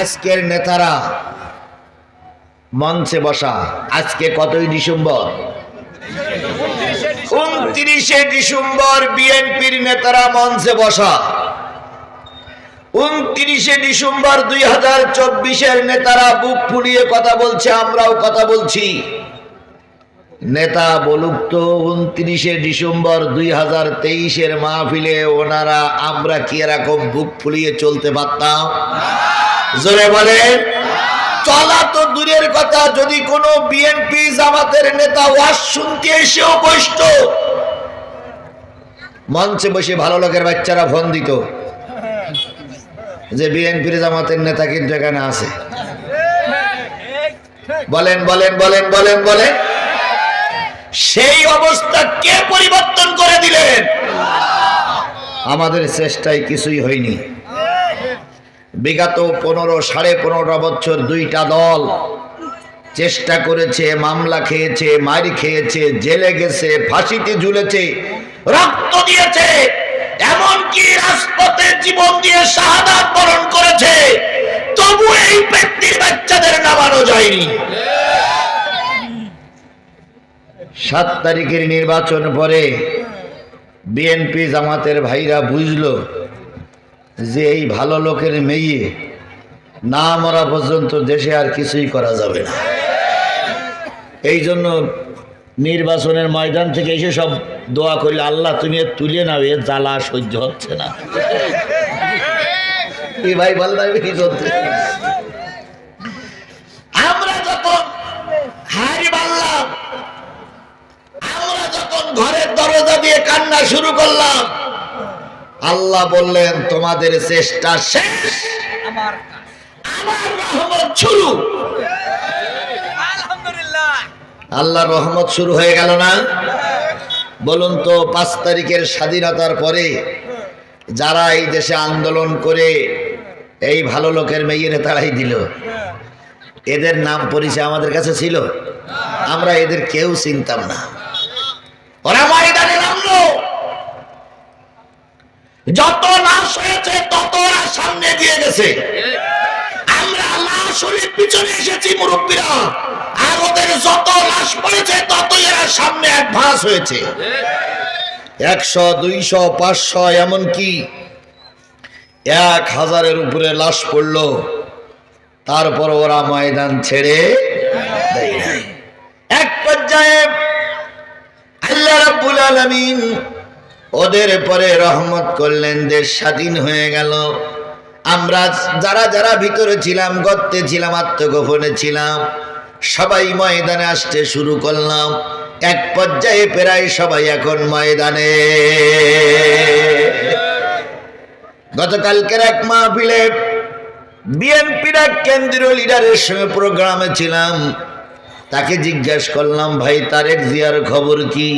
আজকের নেতারা মঞ্চে বসা, আজকে কতই ডিসেম্বর? উনত্রিশে ডিসেম্বর বিএনপির নেতারা মঞ্চে বসা। উনত্রিশে ডিসেম্বর দুই হাজার চব্বিশের নেতারা বুক ফুলিয়ে কথা বলছে, আমরাও কথা বলছি। নেতা বলুক তো, উনত্রিশে ডিসেম্বর দুই হাজার তেইশের মাহফিলে ওনারা, আমরা কি এরকম বুক ফুলিয়ে চলতে পারতাম? জোরে বলেন চলা তো দূরের কথা, যদি কোনো বিএনপি জামাতের নেতা ওয়াজ শুনতে এসেও বসত মঞ্চে বসে ভালো লোকের বাচ্চারা ফোন দিত যে বিএনপির জামাতের নেতা কিন্তু এখানে আছে। বলেন বলেন বলেন বলেন বলেন। সেই অবস্থা কে পরিবর্তন করে দিলেন? আমাদের চেষ্টায় কিছুই হয়নি। বিগত পনেরো, সাড়ে পনেরো বছর দুইটা দল চেষ্টা করেছে, মামলা খেয়েছে, মার খেয়েছে, জেলে গেছে, ফাঁসিতে ঝুলেছে, রক্ত দিয়েছে, এমনকি রাজপথে জীবন দিয়ে শাহাদাত বরণ করেছে, তবু এই ব্যক্তির বাচ্চাদের নামানো যায়নি। সাত তারিখের নির্বাচন পরে বিএনপি জামাতের ভাইরা বুঝলো যে এই ভালো লোকের মেয়ে না মরা পর্যন্ত দেশে আর কিছুই করা যাবে না। এই জন্য নির্বাচনের ময়দান থেকে এসে সব দোয়া করলে, আল্লাহ, তুমি তুলে নাও এর জ্বালা সহ্য হচ্ছে না। এই ভাই বললাম কি করতে? আমরা যখন ঘরের দরজা দিয়ে কান্না শুরু করলাম আল্লাহ বললেন তোমাদের চেষ্টা শেষ। আমার আমার রহমত শুরু। আল্লাহ রহমত শুরু হয়ে গেল না? বলুন তো পাঁচ তারিখের স্বাধীনতার পরে যারা এই দেশে আন্দোলন করে এই ভালো লোকের মেয়ের তাড়াই দিল। এদের নাম পরিচয় আমাদের কাছে ছিল। আমরা এদের কেউ চিনতাম না। ওরা ময়দানে নামলো যত লাশ হয়েছে, তত সামনে দিয়ে গেছে। আমরা লাশ হলে পিছনে এসেছি মুরব্বীরা। আর ওদের যত লাশ পড়েছে তত এরা সামনে অ্যাডভান্স হয়েছে। একশো, দুইশো, পাঁচশো, এমনকি এক হাজারের উপরে লাশ পড়ল। তারপর ওরা ময়দান ছেড়ে। এক পর্যায়ে আল্লাহ রাব্বুল আলামিন ওদের পরে রহমত করলেন, দেশ স্বাধীন হয়ে গেল। আমরা যারা যারা ভিতরে ছিলাম, গর্তে ছিলাম, আত্মগোপনে ছিলাম, সবাই ময়দানে আসতে শুরু করলাম। এক পর্যায়ে প্রায় সবাই এখন ময়দানে। গতকালকের এক মাহফিলে বিএনপির এক কেন্দ্রীয় লিডারের সঙ্গে প্রোগ্রামে ছিলাম। তাকে জিজ্ঞেস করলাম, ভাই, তারেক জিয়ার খবর কি?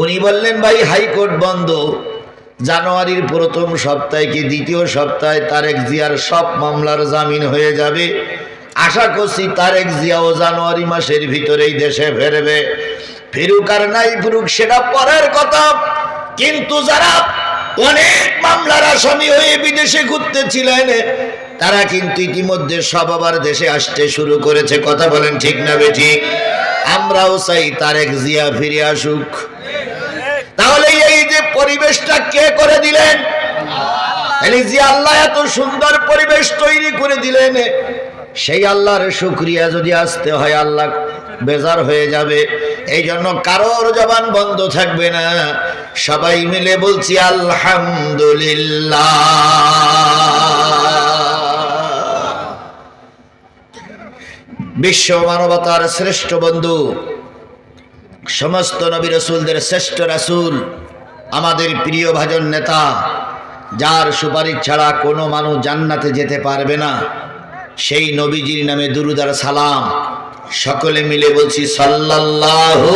উনি বললেন, ভাই, হাইকোর্ট বন্ধ। জানুয়ারির প্রথম সপ্তাহে কি দ্বিতীয় সপ্তাহে তারেক জিয়ার সব মামলার জামিন হয়ে যাবে? আশা করছি তারেক জিয়াও জানুয়ারি মাসের ভিতরেই দেশে ফেরবে। ফিরুক আর নাই ফিরুক, সেটা পরের কথা। কিন্তু যারা অনেক মামলার আসামি হয়ে বিদেশে ঘুরতেছিলেন, তারা কিন্তু ইতিমধ্যে সব আবার দেশে আসতে শুরু করেছে। কথা বলেন ঠিক না, বেঠিক? আমরাও চাই তারেক জিয়া ফিরে আসুক। তাহলে এই যে পরিবেশটা কে করে দিলেন? এই যে আল্লাহ এত সুন্দর পরিবেশ তৈরি করে দিলেন সেই আল্লাহর শুক্রিয়া যদি আসতে হয় আল্লাহ বেজার হয়ে যাবে। এই জন্য কারোর জবান বন্ধ থাকবে না। সবাই মিলে বলছি আলহামদুলিল্লাহ। বিশ্ব মানবতার শ্রেষ্ঠ বন্ধু সমস্ত নবী রসুলদের শ্রেষ্ঠ রাসূল, আমাদের প্রিয় ভাজন নেতা, যার সুপারিশ ছাড়া কোনো মানুষ জান্নাতে যেতে পারবে না। সেই নবীজির নামে দুরুদার সালাম। সকলে মিলে বলছি, সাল্লাল্লাহু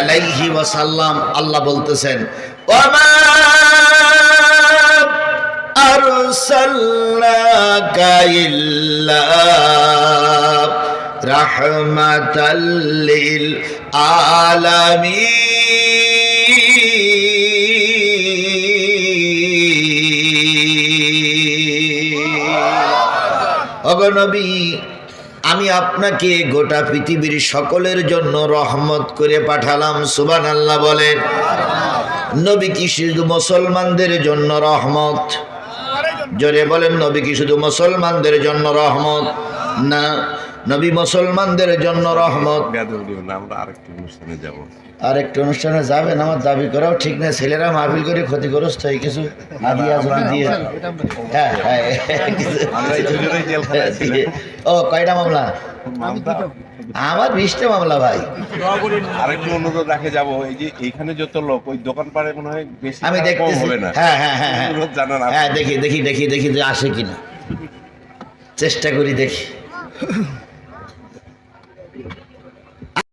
আলাইহি ওয়াসাল্লাম। আল্লাহ বলতেছেন, ওমা আরসালনাকা লিল আলামিন অগনবী আমি আপনাকে গোটা পৃথিবীর সকলের জন্য রহমত করে পাঠালাম সুবান আল্লাহ বলেন নবী কি শুধু মুসলমানদের জন্য রহমত? জোরে বলেন, নবী কি শুধু মুসলমানদের জন্য রহমত? না নবী মুসলমানদের জন্য রহমত। বেদব দিও না আমরা আরেকটি অনুষ্ঠানে যাব। আর একটা অনুষ্ঠানে যাবেন আমার দাবি করাও ঠিক না ছেলেরা মাহফিল করে ক্ষতিগ্রস্ত হয়ে কিছু হাদিয়া জমি দিয়ে। হ্যাঁ হ্যাঁ ও কয়টা মামলা? আমার বিশটা মামলা ভাই। আরেকটু অনুরোধ রাখে যাব এই যে এইখানে যত লোক ওই দোকান পাড়ে মনে হয় বেশি আমি কম হবে না। হ্যাঁ হ্যাঁ হ্যাঁ হ্যাঁ। হ্যাঁ দেখি দেখি দেখি দেখি যে আসে কিনা। চেষ্টা করি দেখি।